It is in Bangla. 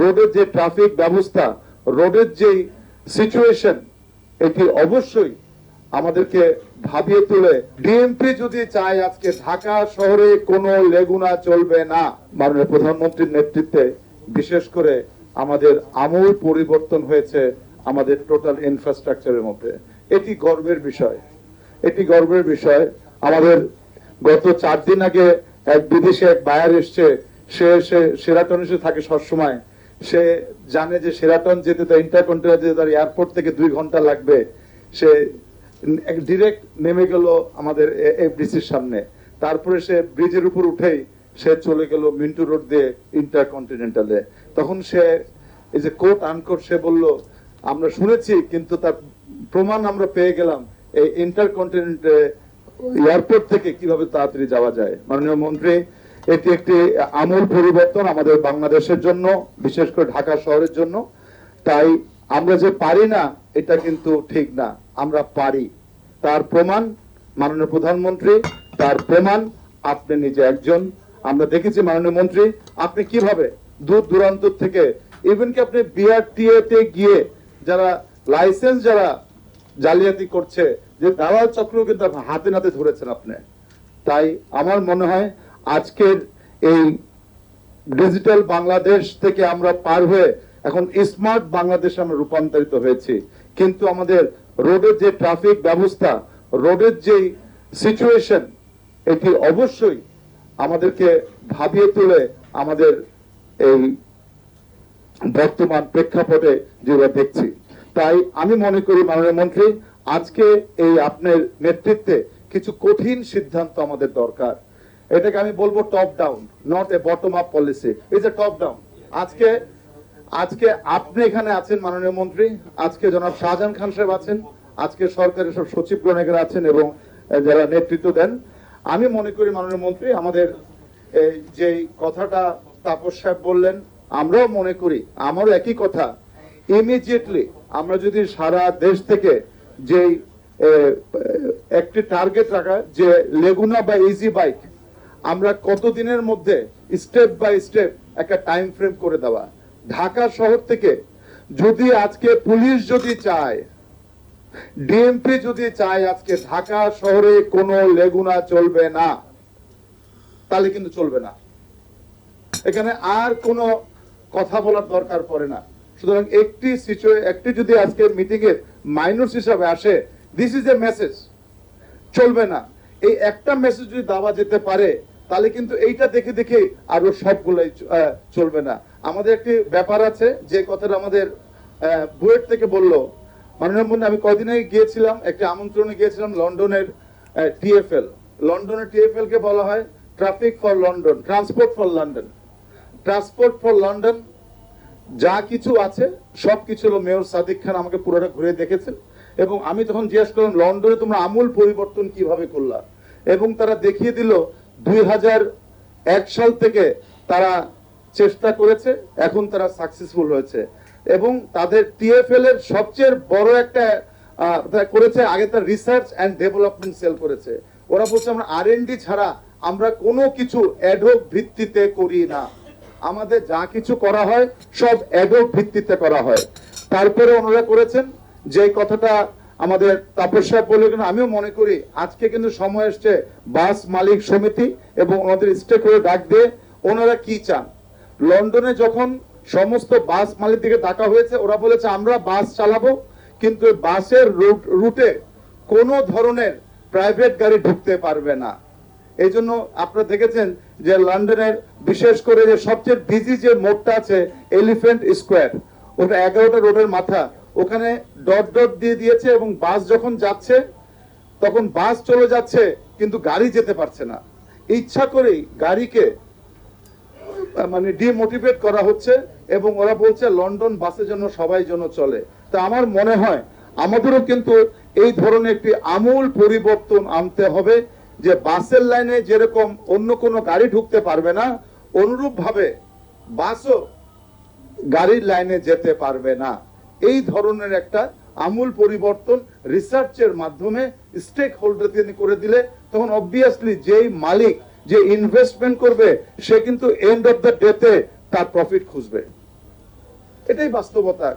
রোডের যে ট্রাফিক ব্যবস্থা, রোডের যে সিচুয়েশন এটি অবশ্যই আমাদেরকে ভাবিয়ে তোলে ডিএমপি যদি চায় আজকে ঢাকা শহরে কোনো লেগুনা চলবে না। মাননীয় প্রধানমন্ত্রীর নেতৃত্বে বিশেষ করে আমাদের আমূল পরিবর্তন হয়েছে আমাদের টোটাল ইনফ্রাস্ট্রাকচারের মধ্যে। এটি গর্বের বিষয়। এটি গর্বের বিষয়। আমাদের গত চার দিন আগে এক বিদেশে এক বায়ার এসছে, সে সে, সেরাটন এসে থাকে সবসময়। সে জানে যে সেরাটন যেতে তার ইন্টারকন্টিনেন্টাল যেতে তার এয়ারপোর্ট থেকে দুই ঘণ্টা লাগবে। সে ডিরেক্ট নেমে গেল আমাদের এফডিসির সামনে। তারপরে সে ব্রিজের উপর উঠেই সে চলে গেল মিন্টু রোড দিয়ে ইন্টারকন্টিনেন্টালে তখন সে এই যে কোট আনকোট সে বলল আমরা শুনেছি কিন্তু তার প্রমাণ আমরা পেয়ে গেলাম এই ইন্টারকন্টিনেন্টে এয়ারপোর্ট থেকে কীভাবে তাড়াতাড়ি যাওয়া যায়। মাননীয় মন্ত্রী এটি একটি আমূল পরিবর্তন আমাদের বাংলাদেশের জন্য, বিশেষ করে ঢাকা শহরের জন্য। তাই আমরা যে পারি না, এটা কিন্তু ঠিক না। আমরা পারি। তার প্রমাণ মাননীয় প্রধানমন্ত্রী, তার প্রমাণ আপনি নিজে একজন। আমরা দেখেছি মাননীয় মন্ত্রী, আপনি কীভাবে দূর দূরান্ত থেকে ইভেন কি আপনি বিআরটিএ তে গিয়ে যারা লাইসেন্স যারা জালিয়াতি করছে, যে দালাল চক্র কিন্তু হাতে নাতে ধরেছেন আপনি। তাই আমার মনে হয় আজকের এই ডিজিটাল বাংলাদেশ থেকে আমরা পার হয়ে এখন স্মার্ট বাংলাদেশে আমরা রূপান্তরিত হয়েছি। কিন্তু আমাদের রোডের যে ট্রাফিক ব্যবস্থা, রোডের যে সিচুয়েশন এটি অবশ্যই আমাদেরকে ভাবিয়ে তুলে আমাদের এই বর্তমান প্রেক্ষাপটে যেগুলো দেখছি। তাই আমি মনে করি, মাননীয় মন্ত্রী, আজকে এই আপনার নেতৃত্বে কিছু কঠিন সিদ্ধান্ত আমাদের দরকার। এটাকে আমি বলব top down not a bottom up policy is a top down আজকে আজকে আপনি এখানে আছেন মাননীয় মন্ত্রী, আজকে জনাব শাহজাহান খান সাহেব আছেন, আজকে সরকারের সব সচিবগণ এখানে আছেন এবং যারা নেতৃত্ব দেন। আমি মনে করি মাননীয় মন্ত্রী, আমাদের এই যে কথাটা তাপস সাহেব বললেন, আমরাও মনে করি, আমারও একই কথা ইমিডিয়েটলি আমরা যদি সারা দেশ থেকে যেই একটি টার্গেট রাখা, যে লেগুনা বা ইজি বাইক আমরা কতদিনের মধ্যে স্টেপ বাই স্টেপ একটা টাইম ফ্রেম করে দেওয়া। ঢাকা শহর থেকে যদি আজকে পুলিশ যদি চায় ডিএমপি যদি চায় আজকে ঢাকা শহরে কোনো লেগুনা চলবে না, তাহলে কিন্তু চলবে না। এখানে আর কোনো কথা বলার দরকার পড়ে না। সুতরাং একটি সিচুয়ে একটি যদি আজকে মিটিং এর মাইনস হিসাবে আসে দিস ইজ এ মেসেজ চলবে না। এই একটা মেসেজ যদি দেওয়া যেতে পারে তাহলে কিন্তু এইটা দেখে দেখে আরও সবগুলোই চলবে না। আমাদের একটি ব্যাপার আছে, যে কথাটা আমাদের বুয়েট থেকে বলল। মাননীয় মন্ত্রী, আমি কদিন আগে গিয়েছিলাম, একটা আমন্ত্রণে গিয়েছিলাম লন্ডনের টিএফএল লন্ডনের টিএফএল কে বলা হয় traffic for London, transport for London. Transport for London, যা কিছু আছে, সব কিছু হলো মেয়র সাদিক খান আমাকে পুরোটা ঘুরে দেখেছেন এবং আমি তখন জিজ্ঞেস করলাম, লন্ডনে তোমরা আমূল পরিবর্তন কীভাবে করলা? এবং তারা দেখিয়ে দিল দুই হাজার এক সাল থেকে তারা চেষ্টা করেছে, এখন তারা সাকসেসফুল হয়েছে। এবং তাদের টিএফএল এর সবচেয়ে বড় একটা করেছে, আগে তার রিসার্চ অ্যান্ড ডেভেলপমেন্ট সেল করেছে। ওরা বলছে, আমরা আর ছাড়া আমরা কোনো কিছু অ্যাডহক ভিত্তিতে করি না। আমাদের যা কিছু করা হয়, সব অ্যাডক ভিত্তিতে করা হয়। তারপরে ওনারা করেছেন যে কথাটা আমাদের তাপস সাহেব বললেন আমিও মনে করি আজকে কিন্তু সময় এসছে বাস মালিক সমিতি এবং ওনাদের স্টেক হয়ে ডাক দিয়ে ওনারা কি চান? লন্ডনে যখন সমস্ত বাস মালিক দিকে ডাকা হয়েছে, ওরা বলেছে, আমরা বাস চালাবো, কিন্তু বাসের রুট রুটে কোনো ধরনের প্রাইভেট গাড়ি ঢুকতে পারবে না। এই জন্য আপনারা দেখেছেন যে লন্ডনের বিশেষ করে যে সবচেয়ে বিজি যে মোড়টা আছে এলিফেন্ট স্কোয়ার ওটা এগারোটা রোডের মাথা ওখানে ডট ডট দিয়ে দিয়েছে এবং বাস যখন যাচ্ছে, তখন বাস চলে যাচ্ছে, কিন্তু গাড়ি যেতে পারছে না। ইচ্ছা করেই গাড়িকে মানে ডিমোটিভেট করা হচ্ছে এবং ওরা বলছে, লন্ডন বাসের জন্য সবাই জন্য চলে। তা আমার মনে হয়, আমাদেরও কিন্তু এই ধরনের একটি আমূল পরিবর্তন আনতে হবে, যে বাসের লাইনে যেরকম অন্য কোনো গাড়ি ঢুকতে পারবে না, অনুরূপভাবে বাসও গাড়ির লাইনে যেতে পারবে না। এই ধরনের একটা আমূল পরিবর্তন রিসার্চের মাধ্যমে স্টেক হোল্ডার তিনি করে দিলে, তখন অবভিয়াসলি যেই মালিক, যে ইনভেস্টমেন্ট করবে, সে কিন্তু এন্ড অফ দ্য ডেতে তার প্রফিট খুঁজবে। এটাই বাস্তবতা।